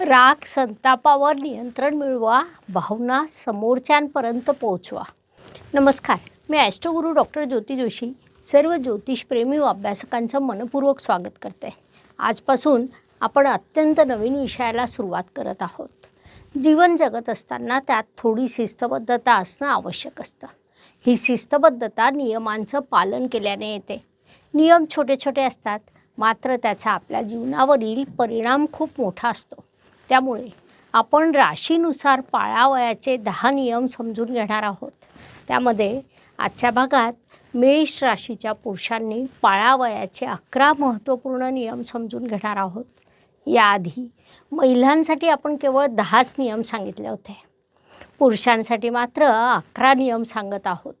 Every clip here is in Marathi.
राग संतापावर नियंत्रण मिळवा भावना समोरच्यांपर्यंत पोहोचवा. नमस्कार मी ॲस्ट्रोगुरू डॉक्टर ज्योती जोशी सर्व ज्योतिषप्रेमी व अभ्यासकांचं मनपूर्वक स्वागत करते. आजपासून आपण अत्यंत नवीन विषयाला सुरुवात करत आहोत. जीवन जगत असताना त्यात थोडी शिस्तबद्धता असणं आवश्यक असतं. ही शिस्तबद्धता नियमांचं पालन केल्याने येते. नियम छोटे छोटे असतात मात्र त्याचा आपल्या जीवनावरील परिणाम खूप मोठा असतो. त्यामुळे आपण राशीनुसार पाळावयाचे दहा नियम समजून घेणार आहोत. त्यामध्ये आजच्या भागात मेष राशीच्या पुरुषांनी पाळावयाचे अकरा महत्त्वपूर्ण नियम समजून घेणार आहोत. याआधी महिलांसाठी आपण केवळ दहाच नियम सांगितले होते. पुरुषांसाठी मात्र अकरा नियम सांगत आहोत.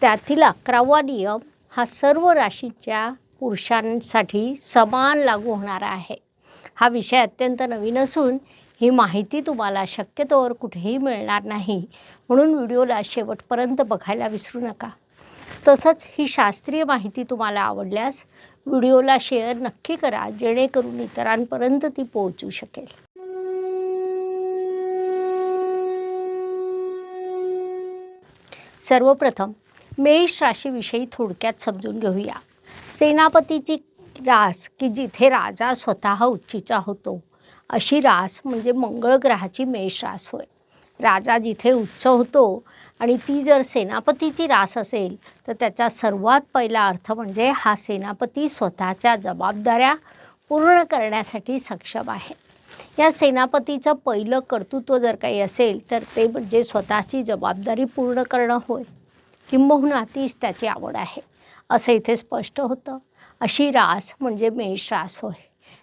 त्यातील अकरावा नियम हा सर्व राशीच्या पुरुषांसाठी समान लागू होणारा आहे. हा विषय अत्यंत नवीन असून ही माहिती तुम्हाला शक्यतोवर कुठेही मिळणार नाही. म्हणून व्हिडिओला शेवटपर्यंत बघायला विसरू नका. तसंच ही शास्त्रीय माहिती तुम्हाला आवडल्यास व्हिडिओला शेअर नक्की करा जेणेकरून इतरांपर्यंत ती पोहोचू शकेल. सर्वप्रथम मेष राशीविषयी थोडक्यात समजून घेऊया. सेनापतीची रास की जिथे राजा स्वतः उच्चीचा होतो. अशी रास म्हणजे मंगळ ग्रहाची मेष रास होय. राजा जिथे उच्च होतो आणि ती जर सेनापतीची रास असेल तर त्याचा सर्वात पहिला अर्थ म्हणजे हा सेनापती स्वतःच्या जबाबदाऱ्या पूर्ण करण्यासाठी सक्षम आहे. या सेनापतीचं पहिलं कर्तृत्व जर काही असेल तर ते म्हणजे स्वतःची जबाबदारी पूर्ण करणं होय. किंबहुना तीच त्याची आवड आहे असं इथे स्पष्ट होतं. अशी रास म्हणजे मेष रास होय.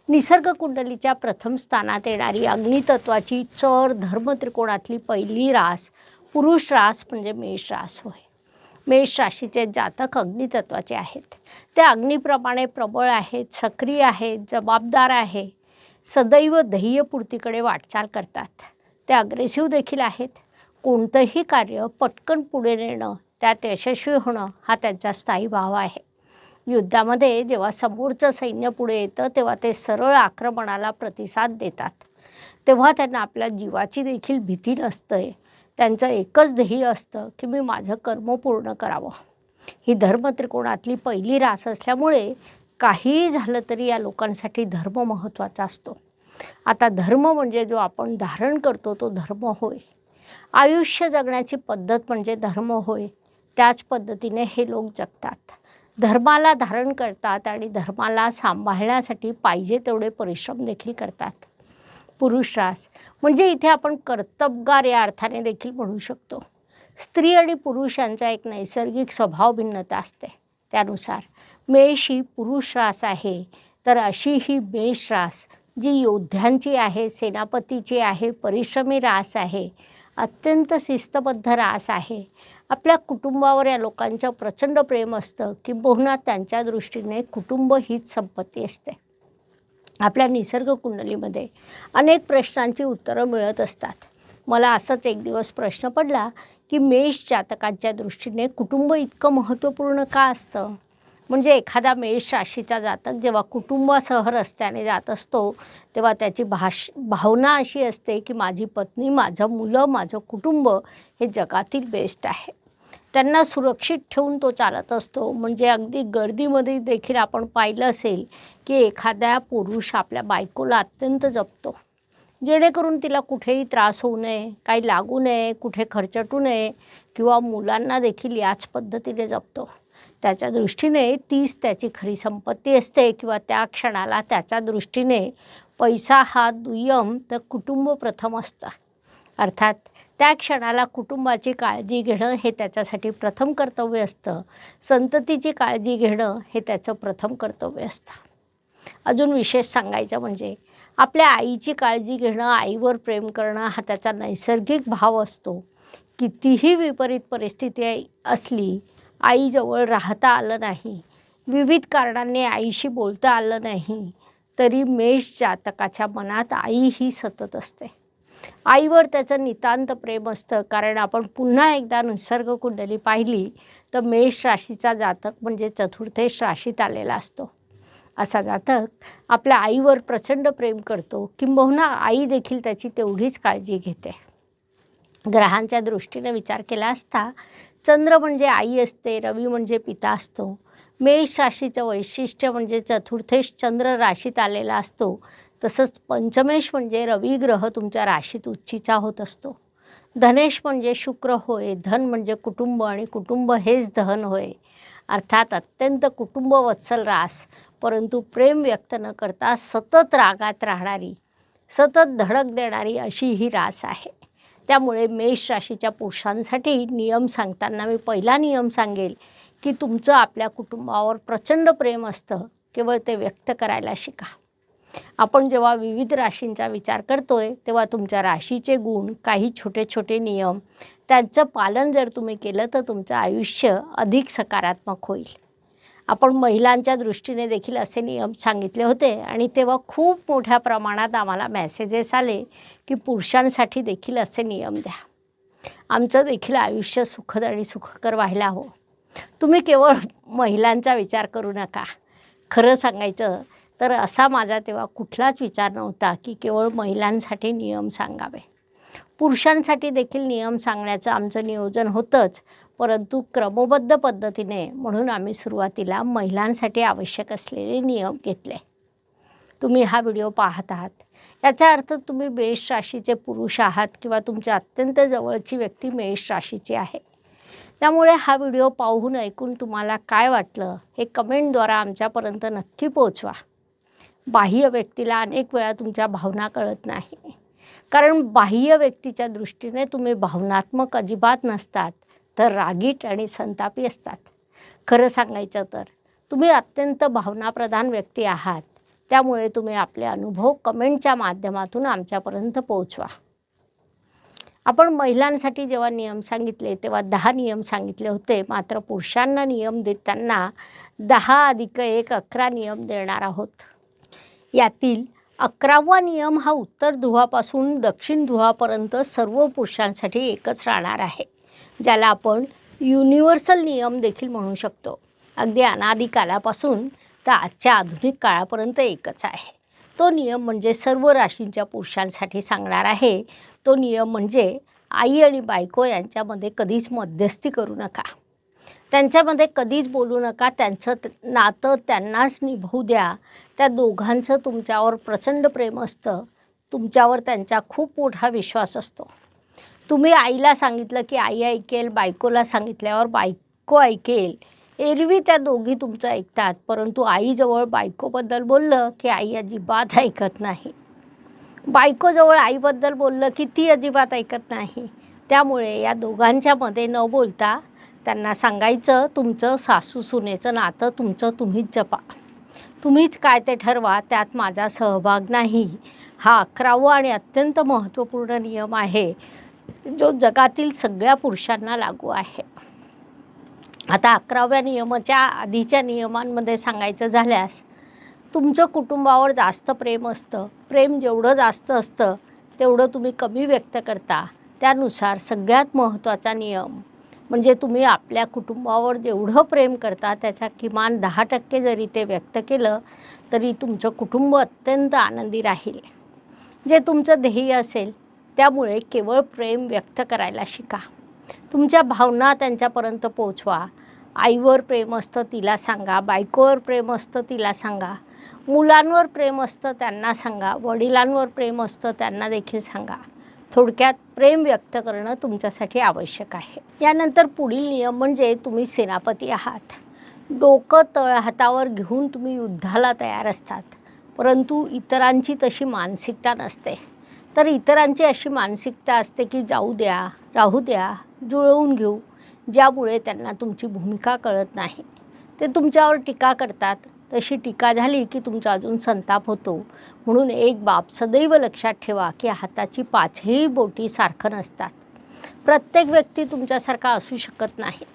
निसर्ग कुंडलीच्या प्रथम स्थानात येणारी अग्नितत्वाची चर धर्म त्रिकोणातली पहिली रास पुरुष रास म्हणजे मेष रास होय. मेष राशीचे जातक अग्नितत्वाचे आहेत. ते अग्निप्रमाणे प्रबळ आहेत सक्रिय आहेत जबाबदार आहे. सदैव ध्येयपूर्तीकडे वाटचाल करतात. ते अग्रेसिव्ह देखील आहेत. कोणतंही कार्य पटकन पुढे नेणं त्यात यशस्वी होणं हा त्यांचा स्थायी भाव आहे. युद्धामध्ये जेव्हा समोरचं सैन्य पुढे येतं तेव्हा ते सरळ आक्रमणाला प्रतिसाद देतात. तेव्हा त्यांना आपल्या जीवाची देखील भीती नसते. त्यांचं एकच ध्येय असतं की मी माझं कर्म पूर्ण करावं. ही धर्मत्रिकोणातली पहिली रास असल्यामुळे काहीही झालं तरी या लोकांसाठी धर्म महत्त्वाचा असतो. आता धर्म म्हणजे जो आपण धारण करतो तो धर्म होय. आयुष्य जगण्याची पद्धत म्हणजे धर्म होय. त्याच पद्धतीने हे लोक जगतात. धर्माला धारण करतात आणि धर्माला सांभाळण्यासाठी पाहिजे तेवढे परिश्रम देखील करतात. पुरुष रास म्हणजे इथे आपण कर्तबगार या अर्थाने देखील म्हणू शकतो. स्त्री आणि पुरुष यांचा एक नैसर्गिक स्वभाव भिन्नता असते. त्यानुसार मेष ही पुरुष रास आहे. तर अशी ही मेष रास जी योद्ध्यांची आहे सेनापतीची आहे परिश्रमी रास आहे अत्यंत शिस्तबद्ध रास आहे. आपल्या कुटुंबावर या लोकांचं प्रचंड प्रेम असतं किंबहुना त्यांच्या दृष्टीने कुटुंब हीच संपत्ती असते. आपल्या निसर्ग कुंडलीमध्ये अनेक प्रश्नांची उत्तरं मिळत असतात. मला असाच एक दिवस प्रश्न पडला की मेष जातकांच्या दृष्टीने कुटुंब इतकं महत्त्वपूर्ण का असतं? म्हणजे एखादा मेष राशीचा जातक जेव्हा कुटुंबासह रस्त्याने जात असतो तेव्हा त्याची भाष भावना अशी असते की माझी पत्नी माझं मुलं माझं कुटुंब हे जगातील बेस्ट आहे. त्यांना सुरक्षित ठेवून तो चालत असतो. म्हणजे अगदी गर्दीमध्ये देखील आपण पाहिलं असेल की एखाद्या पुरुष आपल्या बायकोला अत्यंत जपतो. जेणेकरून तिला कुठेही त्रास होऊ नये काही लागू नये कुठे खर्चटू नये किंवा मुलांना देखील याच पद्धतीने जपतो. त्याच्या दृष्टीने तीच त्याची खरी संपत्ती असते किंवा त्या क्षणाला त्याच्या दृष्टीने पैसा हा दुय्यम तर कुटुंब प्रथम असतं. अर्थात त्या क्षणाला कुटुंबाची काळजी घेणं हे त्याच्यासाठी प्रथम कर्तव्य असतं. संततीची काळजी घेणं हे त्याचं प्रथम कर्तव्य असतं. अजून विशेष सांगायचं म्हणजे आपल्या आईची काळजी घेणं आईवर प्रेम करणं हा त्याचा नैसर्गिक भाव असतो. कितीही विपरीत परिस्थिती असली आईजवळ राहता आलं नाही. विविध कारणांनी आईशी बोलता आलं नाही. तरी मेष जातकाच्या मनात आई ही सतत असते. आईवर त्याचं नितांत प्रेम असतं. कारण आपण पुन्हा एकदा निसर्ग कुंडली पाहिली तर मेष राशीचा जातक म्हणजे चतुर्थेश राशीत आलेला असतो. असा जातक आपल्या आईवर प्रचंड प्रेम करतो किंबहुना आई देखील त्याची तेवढीच काळजी घेते. ग्रहांच्या दृष्टीने विचार केला असता चंद्र म्हणजे आई असते रवी म्हणजे पिता असतो. मेष राशीचं वैशिष्ट्य म्हणजे चतुर्थेश चंद्र राशीत आलेला असतो. तसंच पंचमेश म्हणजे रवी ग्रह तुमच्या राशीत उच्चीचा होत असतो. धनेश म्हणजे शुक्र होय धन म्हणजे कुटुंब आणि कुटुंब हेच धन होय. अर्थात अत्यंत कुटुंब वत्सल रास परंतु प्रेम व्यक्त न करता सतत रागात राहणारी सतत धडक देणारी अशी ही रास आहे. त्यामुळे मेष राशीच्या पुरुषांसाठी नियम सांगताना मी पहिला नियम सांगेल की तुमचं आपल्या कुटुंबावर प्रचंड प्रेम असतं. केवळ ते व्यक्त करायला शिका. आपण जेव्हा विविध राशींचा विचार करतोय तेव्हा तुमच्या राशीचे गुण काही छोटे छोटे नियम त्यांचं पालन जर तुम्ही केलं तर तुमचं आयुष्य अधिक सकारात्मक होईल. आपण महिलांच्या दृष्टीने देखील असे नियम सांगितले होते. आणि तेव्हा खूप मोठ्या प्रमाणात आम्हाला मेसेजेस आले की पुरुषांसाठी देखील असे नियम द्या. आमचं देखील आयुष्य सुखद आणि सुखकर व्हायला हवं. तुम्ही केवळ महिलांचा विचार करू नका. खरं सांगायचं तर असा माझा तेव्हा कुठलाच विचार नव्हता की केवळ महिलांसाठी नियम सांगावे. पुरुषांसाठी देखील नियम सांगण्याचं आमचं नियोजन होतंच. परंतु क्रमबद्ध पद्धतीने म्हणून आम्ही सुरुवातीला महिलांसाठी आवश्यक असलेले नियम घेतले. तुम्ही हा व्हिडिओ पाहत आहात. याचा अर्थ तुम्ही मेष राशीचे पुरुष आहात किंवा तुमच्या अत्यंत जवळची व्यक्ती मेष राशीची आहे. त्यामुळे हा व्हिडिओ पाहून ऐकून तुम्हाला काय वाटलं हे कमेंटद्वारा आमच्यापर्यंत नक्की पोचवा. बाह्य व्यक्तीला अनेक वेळा तुमच्या भावना कळत नाही. कारण बाह्य व्यक्तीच्या दृष्टीने तुम्ही भावनात्मक अजिबात नसतात. तर रागीट आणि संतापी असतात. खरं सांगायचं तर तुम्ही अत्यंत भावनाप्रधान व्यक्ती आहात. त्यामुळे तुम्ही आपले अनुभव कमेंटच्या माध्यमातून आमच्यापर्यंत पोहोचवा. आपण महिलांसाठी जेव्हा नियम सांगितले तेव्हा दहा नियम सांगितले होते. मात्र पुरुषांना नियम देताना दहा अधिक एक अकरा नियम देणार आहोत. यातील अकरावा नियम हा उत्तर ध्रुवापासून दक्षिण ध्रुवापर्यंत सर्व पुरुषांसाठी एकच राहणार आहे. ज्याला आपण युनिव्हर्सल नियम देखील म्हणू शकतो. अगदी अनादी कालापासून तर आजच्या आधुनिक काळापर्यंत एकच आहे. तो नियम म्हणजे सर्व राशींच्या पुरुषांसाठी सांगणार आहे. तो नियम म्हणजे आई आणि बायको यांच्यामध्ये कधीच मध्यस्थी करू नका. त्यांच्यामध्ये कधीच बोलू नका. त्यांचं नातं त्यांनाच निभवू द्या. त्या दोघांचं तुमच्यावर प्रचंड प्रेम असतं. तुमच्यावर त्यांचा खूप मोठा विश्वास असतो. तुम्ही आईला सांगितलं की आई ऐकेल बायकोला सांगितल्यावर बायको ऐकेल. एरवी त्या दोघी तुमचं ऐकतात परंतु आईजवळ बायकोबद्दल बोललं की आई अजिबात ऐकत नाही. बायकोजवळ आईबद्दल बोललं की ती अजिबात ऐकत नाही. त्यामुळे या दोघांच्यामध्ये न बोलता त्यांना सांगायचं तुमचं सासू सुनेचं नातं तुमचं तुम्हीच जपा. तुम्हीच काय ते ठरवा त्यात माझा सहभाग नाही. हा अकरावा आणि अत्यंत महत्त्वपूर्ण नियम आहे. जो जगातील सगळ्या पुरुषांना लागू आहे. आता अकराव्या नियमाच्या आधीच्या नियमांमध्ये सांगायचं झाल्यास तुमचं कुटुंबावर जास्त प्रेम असतं. प्रेम जेवढं जास्त असतं तेवढं तुम्ही कमी व्यक्त करता. त्यानुसार सगळ्यात महत्त्वाचा नियम म्हणजे तुम्ही आपल्या कुटुंबावर जेवढं प्रेम करता त्याचा किमान दहा टक्के जरी ते व्यक्त केलं तरी तुमचं कुटुंब अत्यंत आनंदी राहील. जे तुमचं ध्येय असेल त्यामुळे केवळ प्रेम व्यक्त करायला शिका. तुमच्या भावना त्यांच्यापर्यंत पोचवा आईवर प्रेम असतं तिला सांगा. बायकोवर प्रेम असतं तिला सांगा. मुलांवर प्रेम असतं त्यांना सांगा. वडिलांवर प्रेम असतं त्यांना देखील सांगा. थोडक्यात प्रेम व्यक्त करणं तुमच्यासाठी आवश्यक आहे. यानंतर पुढील नियम म्हणजे तुम्ही सेनापती आहात. डोकं तळ हातावर घेऊन तुम्ही युद्धाला तयार असतात. परंतु इतरांची तशी मानसिकता नसते. तर इतरांची अशी मानसिकता असते की जाऊ द्या राहू द्या जुळवून घेऊ ज्यामुळे त्यांना तुमची भूमिका कळत नाही. ते तुमच्यावर टीका करतात. तशी टीका झाली की तुमचा अजून संताप होतो. म्हणून एक बाब सदैव लक्षात ठेवा की हाताची पाचही बोटी सारखं नसतात. प्रत्येक व्यक्ती तुमच्यासारखा असू शकत नाही.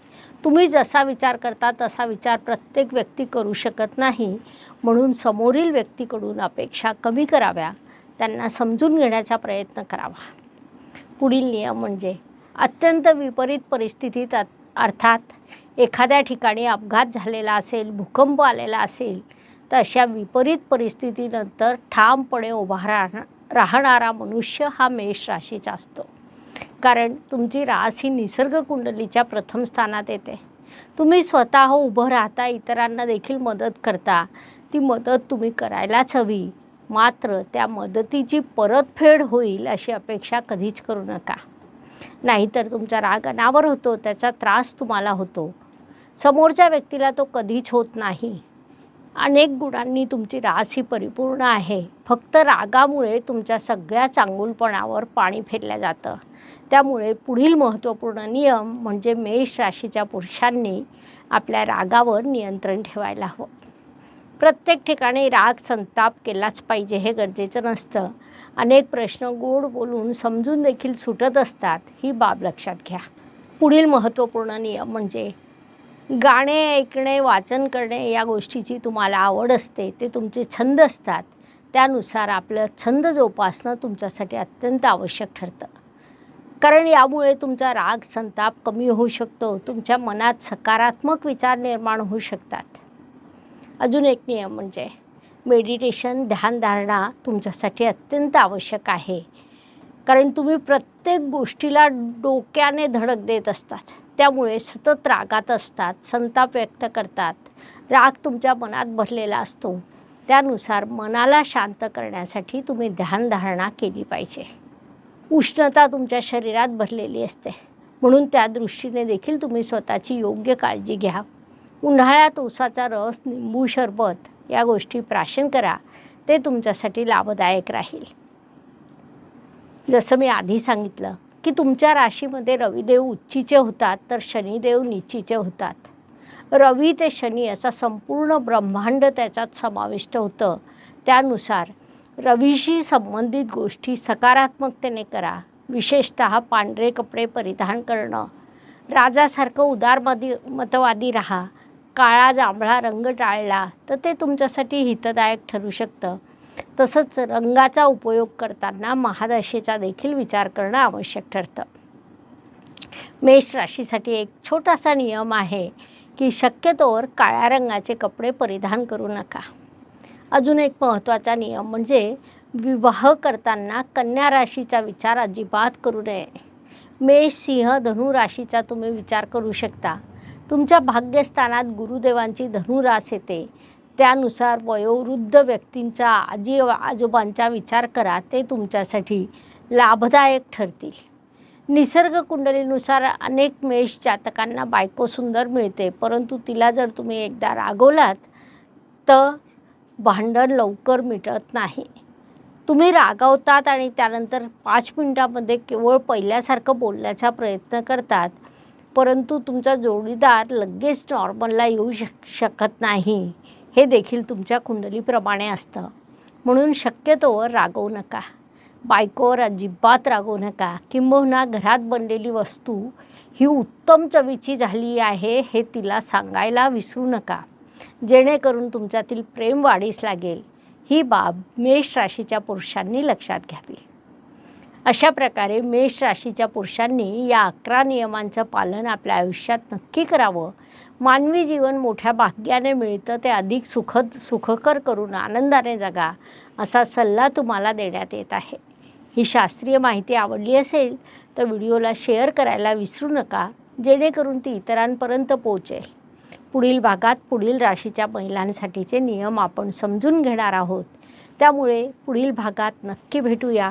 तुम्ही जसा विचार करता तसा विचार प्रत्येक व्यक्ती करू शकत नाही. म्हणून समोरील व्यक्तीकडून अपेक्षा कमी कराव्या. त्यांना समजून घेण्याचा प्रयत्न करावा. पुढील नियम म्हणजे अत्यंत विपरीत परिस्थितीत अर्थात एखाद्या ठिकाणी अपघात झालेला असेल भूकंप आलेला असेल तर अशा विपरीत परिस्थितीनंतर ठामपणे उभा राहणा राहणारा मनुष्य हा मेष राशीचा असतो. कारण तुमची रास ही निसर्ग कुंडलीच्या प्रथम स्थानात येते. तुम्ही स्वतः उभं राहता इतरांना देखील मदत करता ती मदत तुम्ही करायलाच हवी. मात्र त्या मदतीची परतफेड होईल अशी अपेक्षा कधीच करू नका. नाहीतर तुमचा राग अनावर होतो त्याचा त्रास तुम्हाला होतो. समोरच्या व्यक्तीला तो कधीच होत नाही. अनेक गुणांनी तुमची रास ही परिपूर्ण आहे. फक्त रागामुळे तुमच्या सगळ्या चांगुलपणावर पाणी फेरलं जातं. त्यामुळे पुढील महत्त्वपूर्ण नियम म्हणजे मेष राशीच्या पुरुषांनी आपल्या रागावर नियंत्रण ठेवायला हवं. प्रत्येक ठिकाणी राग संताप केलाच पाहिजे हे गरजेचं नसतं. अनेक प्रश्न गोड बोलून समजून देखील सुटत असतात ही बाब लक्षात घ्या. पुढील महत्त्वपूर्ण नियम म्हणजे गाणे ऐकणे वाचन करणे या गोष्टीची तुम्हाला आवड असते ते तुमचे छंद असतात. त्यानुसार आपलं छंद जोपासणं तुमच्यासाठी अत्यंत आवश्यक ठरतं. कारण यामुळे तुमचा राग संताप कमी होऊ शकतो तुमच्या मनात सकारात्मक विचार निर्माण होऊ शकतात. अजून एक नियम म्हणजे मेडिटेशन ध्यानधारणा तुमच्यासाठी अत्यंत आवश्यक आहे. कारण तुम्ही प्रत्येक गोष्टीला डोक्याने धडक देत असतात. त्यामुळे सतत रागात असतात संताप व्यक्त करतात. राग तुमच्या मनात भरलेला असतो. त्यानुसार मनाला शांत करण्यासाठी तुम्ही ध्यानधारणा केली पाहिजे. उष्णता तुमच्या शरीरात भरलेली असते. म्हणून त्या दृष्टीने देखील तुम्ही स्वतःची योग्य काळजी घ्या. उन्हाळ्यात ऊसाचा रस निंबू सरबत या गोष्टी प्राशन करा. ते तुमच्यासाठी लाभदायक राहील. जसं मी आधी सांगितलं की तुमच्या राशीमध्ये रविदेव उच्चीचे होतात तर शनिदेव नीचीचे होतात. रवी ते शनी असा संपूर्ण ब्रह्मांड त्याच्यात समाविष्ट होतं. त्यानुसार रवीशी संबंधित गोष्टी सकारात्मकतेने करा. विशेषत पांढरे कपडे परिधान करणं. राजासारखं उदारमादी मतवादी राहा. काळा जांभळा रंग टाळला तर ते तुमच्यासाठी हितदायक ठरू शकतं. तसंच रंगाचा उपयोग करताना महादशेचा देखील विचार करणं आवश्यक ठरतं. मेष राशीसाठी एक छोटासा नियम आहे की शक्यतोवर काळ्या रंगाचे कपडे परिधान करू नका. अजून एक महत्त्वाचा नियम म्हणजे विवाह करताना कन्या राशीचा विचार अजिबात करू नये. मेष सिंह धनु राशीचा तुम्ही विचार करू शकता. तुमच्या भाग्यस्थानात गुरुदेवांची धनुरास येते. त्यानुसार वयोवृद्ध व्यक्तींचा आजी आजोबांचा विचार करा ते तुमच्यासाठी लाभदायक ठरतील. निसर्ग कुंडलीनुसार अनेक मेष जातकांना बायको सुंदर मिळते परंतु तिला जर तुम्ही एकदा रागवलात तर भांडण लवकर मिटत नाही. तुम्ही रागावतात आणि त्यानंतर पाच मिनटामध्ये केवळ पहिल्यासारखं बोलण्याचा प्रयत्न करतात. परंतु तुमचा जोडीदार लगेच नॉर्मलला येऊ शक शकत नाही. हे देखील तुमच्या कुंडलीप्रमाणे असतं. म्हणून शक्यतोवर रागवू नका. बायकोवर अजिबात रागवू नका. किंबहुना घरात बनलेली वस्तू ही उत्तम चवीची झाली आहे हे तिला सांगायला विसरू नका. जेणेकरून तुमच्यातील प्रेम वाढीस लागेल. ही बाब मेष राशीच्या पुरुषांनी लक्षात घ्यावी. अशा प्रकारे मेष राशीच्या पुरुषांनी या अकरा नियमांचं पालन आपल्या आयुष्यात नक्की करावं. मानवी जीवन मोठ्या भाग्याने मिळतं ते अधिक सुखद सुखकर करून आनंदाने जगा असा सल्ला तुम्हाला देण्यात येत आहे. ही शास्त्रीय माहिती आवडली असेल तर व्हिडिओला शेअर करायला विसरू नका जेणेकरून ती इतरांपर्यंत पोहोचेल. पुढील भागात पुढील राशीच्या महिलांसाठीचे नियम आपण समजून घेणार आहोत. त्यामुळे पुढील भागात नक्की भेटूया.